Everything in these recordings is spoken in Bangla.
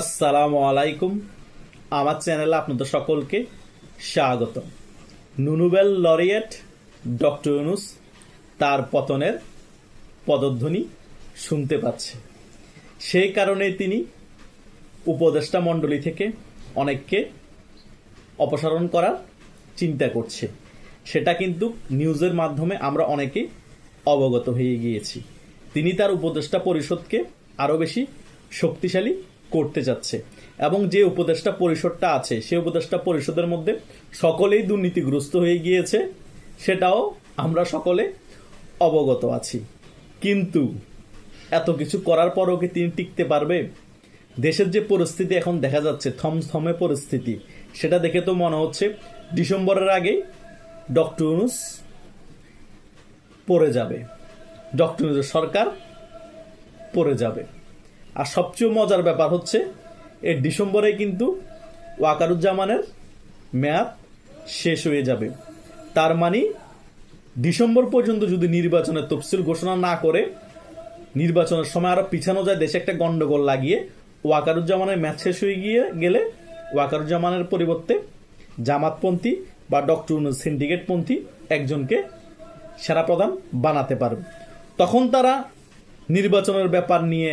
আসসালামু আলাইকুম। আমার চ্যানেলে আপনাদের সকলকে স্বাগত নুনুবেল লরিয়েট ডক্টর ইউনুস তার পতনের পদধ্বনি শুনতে পাচ্ছে। সেই কারণে তিনি উপদেষ্টা মণ্ডলী থেকে অনেককে অপসারণ করার চিন্তা করছে। সেটা কিন্তু নিউজের মাধ্যমে আমরা অনেকে অবগত হয়ে গিয়েছি। তিনি তার উপদেষ্টা পরিষদকে আরও বেশি শক্তিশালী করতে চাচ্ছে এবং যে উপদেষ্টা পরিষদটা আছে, সেই উপদেষ্টা পরিষদের মধ্যে সকলেই দুর্নীতিগ্রস্ত হয়ে গিয়েছে। সেটাও আমরা সকলে অবগত আছি। কিন্তু এত কিছু করার পরও কি তিনি টিকতে পারবে? দেশের যে পরিস্থিতি এখন দেখা যাচ্ছে, থমথমে পরিস্থিতি, সেটা দেখে তো মনে হচ্ছে ডিসেম্বরের আগে ডক্টর ইউনুস পড়ে যাবে। ডক্টর ইউনুসের সরকার পড়ে যাবে। আর সবচেয়ে মজার ব্যাপার হচ্ছে এই ডিসেম্বরে কিন্তু ওয়াকারুজ্জামানের মেয়াদ শেষ হয়ে যাবে। তার মানে ডিসেম্বর পর্যন্ত যদি নির্বাচনের তফসিল ঘোষণা না করে, নির্বাচনের সময় আরও পিছানো যায়, দেশে একটা গন্ডগোল লাগিয়ে ওয়াকারুজ্জামানের ম্যাচ শেষ হয়ে গিয়ে গেলে ওয়াকারুজ্জামানের পরিবর্তে জামাতপন্থী বা ডক্টর সিন্ডিকেটপন্থী একজনকে সেরা প্রধান বানাতে পারবে। তখন তারা নির্বাচনের ব্যাপার নিয়ে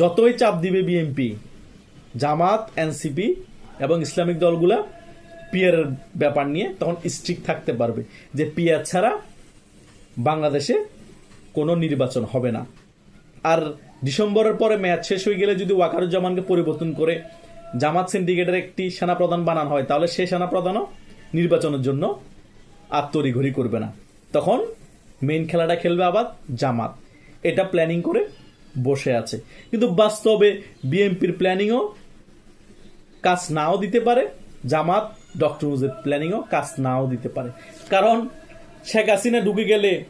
যতই চাপ দিবে বিএনপি জামাত এনসিপি এবং ইসলামিক দলগুলা পিয়ারের ব্যাপার নিয়ে তখন স্ট্রিক থাকতে পারবে যে পিয়ার ছাড়া বাংলাদেশে কোনো নির্বাচন হবে না। আর ডিসেম্বরের পরে ম্যাচ শেষ হয়ে গেলে যদি ওয়াকারুজ্জামানকে পরিবর্তন করে জামাত সিন্ডিকেটের একটি সেনাপ্রধান বানানো হয়, তাহলে সেই সেনাপ্রধানও নির্বাচনের জন্য আর তড়িঘড়ি করবে না। তখন মেইন খেলাটা খেলবে আবার জামাত। এটা প্ল্যানিং করে বসে আছে। কিন্তু বাস্তবে বিএনপির প্ল্যানিংও কাজ নাও দিতে পারে, জামাত ডক্টর মুজের প্ল্যানিংও কাজ নাও দিতে পারে। কারণ শেখ হাসিনা ঢুকে গেলে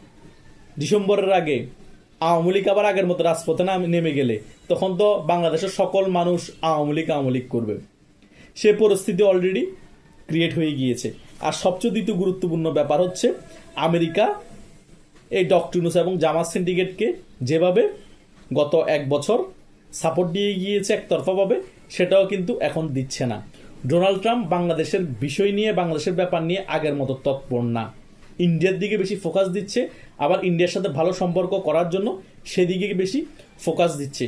ডিসেম্বরের আগে, আওয়ামী লীগ আবার আগের মতো রাজপথে নেমে গেলে, তখন তো বাংলাদেশের সকল মানুষ আওয়ামী লীগ আওয়ামী লীগ করবে। সে পরিস্থিতি অলরেডি ক্রিয়েট হয়ে গিয়েছে। আর সবচেয়ে দ্বিতীয় গুরুত্বপূর্ণ ব্যাপার হচ্ছে, আমেরিকা এই ডক্টরিনুস এবং জামাত সিন্ডিকেটকে যেভাবে গত এক বছর সাপোর্ট দিয়ে গিয়েছে একতরফাভাবে, সেটাও কিন্তু এখন দিচ্ছে না। ডোনাল্ড ট্রাম্প বাংলাদেশের বিষয় নিয়ে, বাংলাদেশের ব্যাপার নিয়ে আগের মতো তৎপর না। ইন্ডিয়ার দিকে বেশি ফোকাস দিচ্ছে, আবার ইন্ডিয়ার সাথে ভালো সম্পর্ক করার জন্য সেদিকে বেশি ফোকাস দিচ্ছে।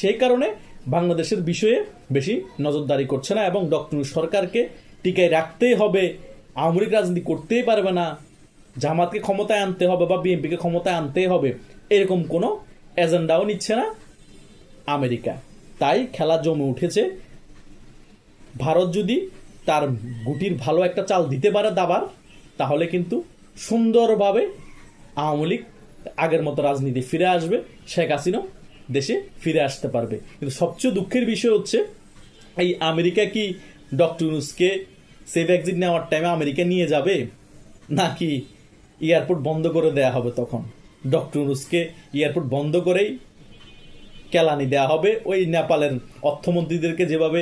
সেই কারণে বাংলাদেশের বিষয়ে বেশি নজরদারি করছে না এবং ডক্টর সরকারকে টিকায় রাখতেই হবে। আওয়ামী লীগ রাজনীতি করতেই পারবে না। জামাতকে ক্ষমতায় আনতে হবে বা বিএনপিকে ক্ষমতায় আনতেই হবে, এরকম কোনো এজেন্ডাও নিচ্ছে না, আমেরিকা। তাই খেলা জমে উঠেছে। ভারত যদি তার গুটির ভালো একটা চাল দিতে পারে দাবার, তাহলে কিন্তু সুন্দরভাবে আওয়ামী লীগ আগের মতো রাজনীতি ফিরে আসবে। শেখ হাসিনাও দেশে ফিরে আসতে পারবে। কিন্তু সবচেয়ে দুঃখের বিষয় হচ্ছে, এই আমেরিকা কি ডক্টর ইউনুসকে সেফ এক্সিট নেওয়ার টাইমে আমেরিকা নিয়ে যাবে? নাকি এয়ারপোর্ট বন্ধ করে দেয়া হবে তখন? ডক্টর ইউনুসকে এয়ারপোর্ট বন্ধ করেই কেলানি দেওয়া হবে। ওই নেপালের অর্থমন্ত্রীদেরকে যেভাবে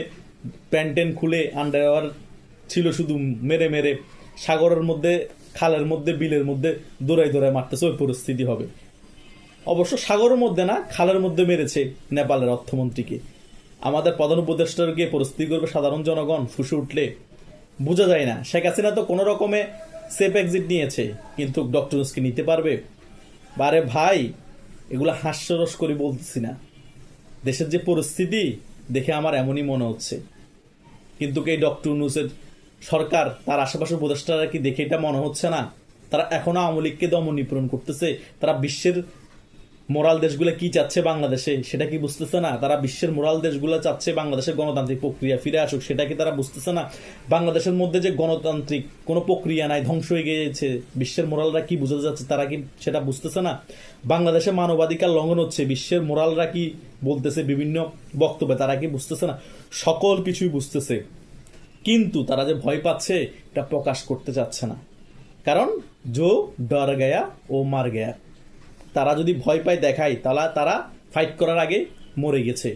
প্যান্টেন খুলে আন্ডারওয়ার ছিল শুধু মেরে মেরে, সাগরের মধ্যে, খালের মধ্যে, বিলের মধ্যে দৌড়াই দৌড়াই মারতেছে, ওই পরিস্থিতি হবে। অবশ্য সাগরের মধ্যে না, খালের মধ্যে মেরেছে নেপালের অর্থমন্ত্রীকে। আমাদের প্রধান উপদেষ্টার গিয়ে পরিস্থিতি করবে সাধারণ জনগণ, ফুসে উঠলে বোঝা যায় না। শেখ হাসিনা তো কোনো রকমে সেফ এক্সিট নিয়েছে, কিন্তু ডক্টর নিতে পারবে। বারে ভাই, এগুলো হাস্যরস করে বলতেছি না। দেশের যে পরিস্থিতি, দেখে আমার এমনই মনে হচ্ছে। কিন্তু এই ডক্টর নুসের সরকার, তার আশেপাশের উপদেষ্টারা কি দেখে এটা মনে হচ্ছে না? তারা এখনও আওয়ামী লীগকে দমন নিপূরণ করতেছে, তারা বিশ্বের মোরাল দেশগুলো কি চাচ্ছে বাংলাদেশে, সেটা কি বুঝতেছে না? তারা বিশ্বের মোরাল দেশগুলো চাচ্ছে বাংলাদেশের গণতান্ত্রিক প্রক্রিয়া ফিরে আসুক, সেটা কি তারা বুঝতেছে না? বাংলাদেশের মধ্যে যে গণতান্ত্রিক কোনো প্রক্রিয়া নাই, ধ্বংস হয়ে গিয়েছে, বিশ্বের মোরালরা কি বুঝাতে যাচ্ছে তারা কি সেটা বুঝতেছে না? বাংলাদেশে মানবাধিকার লঙ্ঘন হচ্ছে, বিশ্বের মোরালরা কি বলতেছে বিভিন্ন বক্তব্যে, তারা কি বুঝতেছে না? সকল কিছুই বুঝতেছে। কিন্তু তারা যে ভয় পাচ্ছে, এটা প্রকাশ করতে চাচ্ছে না। কারণ জো ডর গয়া ও মার গয়া। তারা যদি ভয় পায় দেখায় তাহলে তারা ফাইট করার আগে মরে গেছে।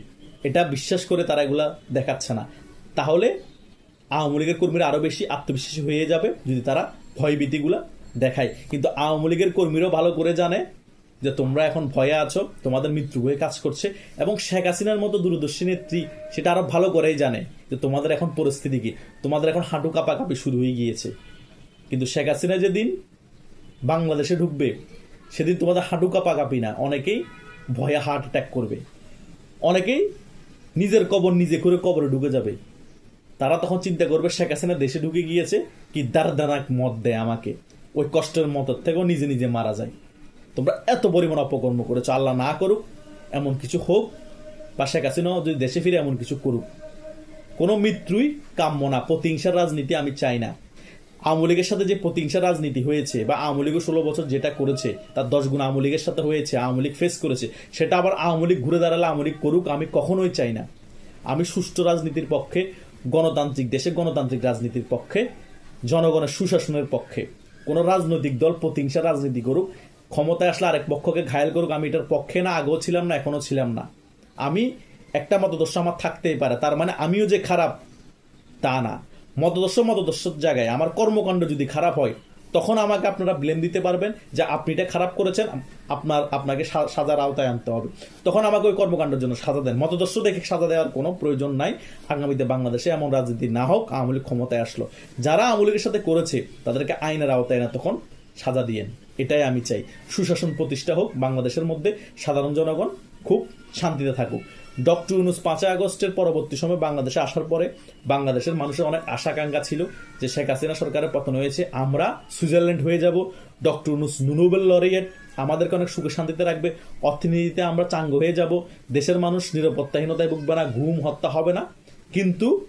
এটা বিশ্বাস করে তারা এগুলা দেখাচ্ছে না। তাহলে আওয়ামী লীগের কর্মীরা আরও বেশি আত্মবিশ্বাসী হয়ে যাবে যদি তারা ভয়ভীতিগুলা দেখায়। কিন্তু আওয়ামী লীগের কর্মীরাও ভালো করে জানে যে তোমরা এখন ভয়ে আছো, তোমাদের মৃত্যু হয়ে কাজ করছে এবং শেখ হাসিনার মতো দূরদর্শী নেত্রী সেটা আরও ভালো করেই জানে যে তোমাদের এখন পরিস্থিতি কি। তোমাদের এখন হাঁটু কাঁপাকাঁপি শুরু হয়ে গিয়েছে। কিন্তু শেখ হাসিনা যেদিন বাংলাদেশে ঢুকবে সেদিন তোমাদের হাঁটু কাঁপাকাঁপি না। অনেকেই ভয়ে হার্ট অ্যাটাক করবে। অনেকেই নিজের কবর নিজে করে কবরে ঢুকে যাবে। তারা তখন চিন্তা করবে, শেখ হাসিনা দেশে ঢুকে গিয়েছে, কি দার দারদানাক মত দেয় আমাকে। ওই কষ্টের মত থেকেও নিজে নিজে মারা যায়। তোমরা এত পরিমাণ অপকর্ম করেছ, আল্লাহ না করুক, এমন কিছু হোক, বা শেখ হাসিনা যদি দেশে ফিরে এমন কিছু করুক। কোনো মৃত্যুই কাম্য না, প্রতিহিংসার রাজনীতি আমি চাই না। আওয়ামী লীগের সাথে যে প্রতিহিংসার রাজনীতি হয়েছে বা আওয়ামী লীগও ষোলো বছর যেটা করেছে, তার দশ গুণ আওয়ামী লীগের সাথে হয়েছে, আওয়ামী লীগ ফেস করেছে, সেটা আবার আওয়ামী লীগ ঘুরে দাঁড়ালে আওয়ামী লীগ করুক, আমি কখনোই চাই না। আমি সুষ্ঠু রাজনীতির পক্ষে, গণতান্ত্রিক দেশে গণতান্ত্রিক রাজনীতির পক্ষে, জনগণের সুশাসনের পক্ষে। কোনো রাজনৈতিক দল প্রতিহিংসা রাজনীতি করুক, ক্ষমতায় আসলে আরেক পক্ষকে ঘায়ল করুক, আমি এটার পক্ষে না, আগেও ছিলাম না, এখনও ছিলাম না। আমি একটা মতদর্শ আমার থাকতেই পারে, তার মানে আমিও যে খারাপ, তা না। মতদর্শ মতদর্শের জায়গায়। আমার কর্মকাণ্ড যদি খারাপ হয়, তখন আমাকে আপনারা ব্লেম দিতে পারবেন যে আপনি এটা খারাপ করেছেন, আপনার, আপনাকে সাজার আওতায় আনতে হবে। তখন আমাকে ওই কর্মকাণ্ডের জন্য সাজা দেন। মতদর্শ দেখে সাজা দেওয়ার কোনো প্রয়োজন নাই। আগামীতে বাংলাদেশে এমন রাজনীতি না হোক, আওয়ামী লীগ ক্ষমতায় আসলো। যারা আওয়ামী লীগের সাথে করেছে, তাদেরকে আইনের আওতায় না তখন সাজা দিয়েন এটাই আমি চাই। সুশাসন প্রতিষ্ঠা হোক, বাংলাদেশের মধ্যে সাধারণ জনগণ খুব শান্তিতে থাকুক। ডক্টর ইউনুস পাঁচই আগস্টের পরবর্তী সময় বাংলাদেশে আসার পরে বাংলাদেশের মানুষের অনেক আশাকাঙ্ক্ষা ছিল যে শেখ হাসিনা সরকারের পতন হয়েছে, আমরা সুইজারল্যান্ড হয়ে যাব। ডক্টর ইউনুস নুনোবেল লরিয়েট আমাদেরকে অনেক সুখে শান্তিতে রাখবে। অর্থনীতিতে আমরা চাঙ্গ হয়ে যাব। দেশের মানুষ নিরাপত্তাহীনতায় ভুগবে না ঘুম হত্যা হবে না। কিন্তু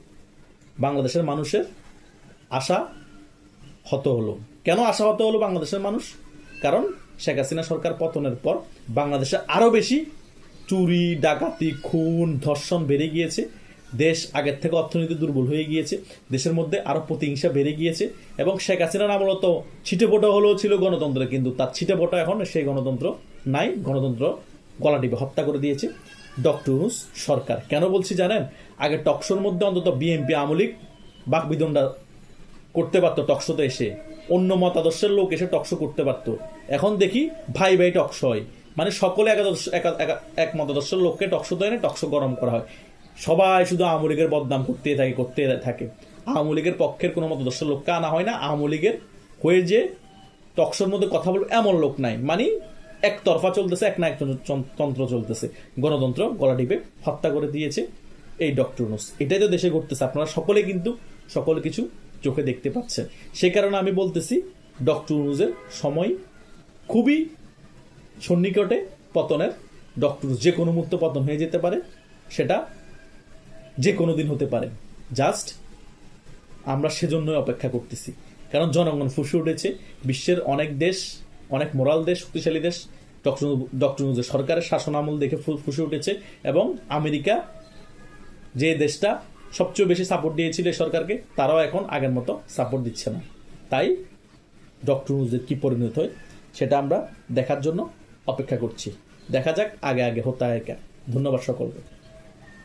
বাংলাদেশের মানুষের আশা হত হলো। কেন আশা হত হলো বাংলাদেশের মানুষ? কারণ শেখ হাসিনা সরকার পতনের পর বাংলাদেশে আরও বেশি চুরি, ডাকাতি, খুন, ধর্ষণ বেড়ে গিয়েছে। দেশ আগের থেকে অর্থনীতি দুর্বল হয়ে গিয়েছে। দেশের মধ্যে আরও প্রতিহিংসা বেড়ে গিয়েছে এবং শেখ হাসিনার আমল তো ছিটে ফোটা হলেও ছিল গণতন্ত্র কিন্তু তার ছিটে ফোটা এখন সেই গণতন্ত্র নাই। গণতন্ত্র গলা টিপে হত্যা করে দিয়েছে। ডক্টর সরকার। কেন বলছি জানেন? আগে টকশোর মধ্যে অন্তত বিএনপি আমলিক বাকবিদণ্ডা করতে পারতো টকশোতে এসে। অন্য মতাদর্শের লোক এসে টকশো করতে পারতো। এখন দেখি ভাই ভাই টকশো হয় মানে সকলে একাদশ একা- মতাদর্শের লোককে টকশোতে এনে টকশো গরম করা হয়। সবাই শুধু আওয়ামী লীগের বদনাম করতে থাকে করতে থাকে। আওয়ামী লীগের পক্ষের কোনো মতাদর্শের লোককে আনা হয় না। আওয়ামী লীগের হয়ে যে টকশোর মধ্যে কথা বলবে এমন লোক নাই। মানে একতরফা চলতেছে, এক না এক তন্ত্র চলতেছে। গণতন্ত্র গলা টিপে হত্যা করে দিয়েছে এই ডক্টর নুস এটাই তো দেশে ঘটতেছে। আপনারা সকলে কিন্তু সকল কিছু চোখে দেখতে পাচ্ছেন। সে কারণে আমি বলতেছি, ডক্টর নুজের সময় খুবই সন্নিকটে পতনের, ডক্টর যে কোনো মুহূর্তে পতন হয়ে যেতে পারে, সেটা যে কোনো দিন হতে পারে। জাস্ট আমরা সেজন্যই অপেক্ষা করতেছি। কারণ জনগণ ফুসে উঠেছে, বিশ্বের অনেক দেশ, অনেক মোরাল দেশ, শক্তিশালী দেশ, ডক্টর ডক্টর নুজের সরকারের শাসন আমল দেখে ফুসে উঠেছে এবং আমেরিকা যে দেশটা সবচেয়ে বেশি সাপোর্ট দিয়েছিল সরকারকে, তারাও এখন আগের মতো সাপোর্ট দিচ্ছে না। তাই ডক্টর নুজের কী পরিণত হয়, সেটা আমরা দেখার জন্য অপেক্ষা করছি। দেখা যাক আগে আগে হতে হয় ধন্যবাদ সকলকে।